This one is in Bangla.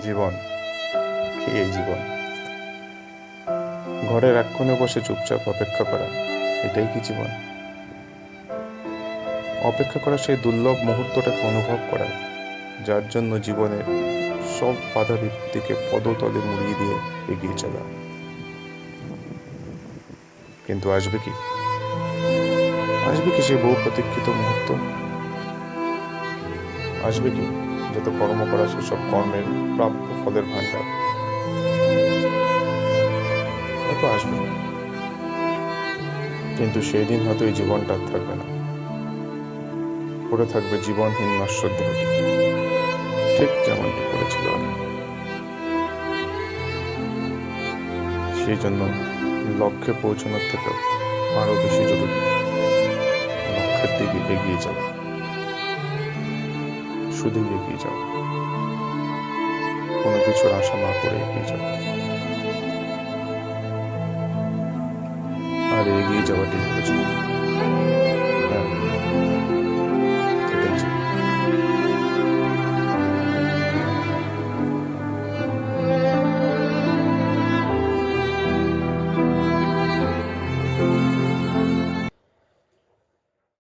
জীবন, কি এই জীবন? ঘরের এক কোণে বসে চুপচাপ অপেক্ষা করা, এটাই কি জীবন? অপেক্ষা করা সেই দুর্লভ মুহূর্তটাকে অনুভব করা, যার জন্য জীবনের সব বাধা বিপত্তিকে পদতলে মুড়িয়ে দিয়ে এগিয়ে চলা। কিন্তু আসবে কি? আসবে কি সেই বহু প্রতীক্ষিত মুহূর্ত? আসবে কি? যত কর্ম করা সেসব কর্মের প্রাপ্য ফলের ভাণ্ডার। হয়তো আসবে। কিন্তু সেই দিন হয়তো এই জীবনটা থাকবে না। পড়ে থাকবে জীবনহীন নশ্বর দেহটি। ঠিক যেমনটি পড়েছিল সেই জন্য লক্ষ্যে পৌঁছানোর থেকেও আরও বেশি জরুরি। লক্ষ্যের দিকে এগিয়ে যাওয়া। শুধু এগিয়ে যাও। কোনো কিছুর আশা না করে এগিয়ে যাও। আর এগিয়ে যাওয়াটি জীবন।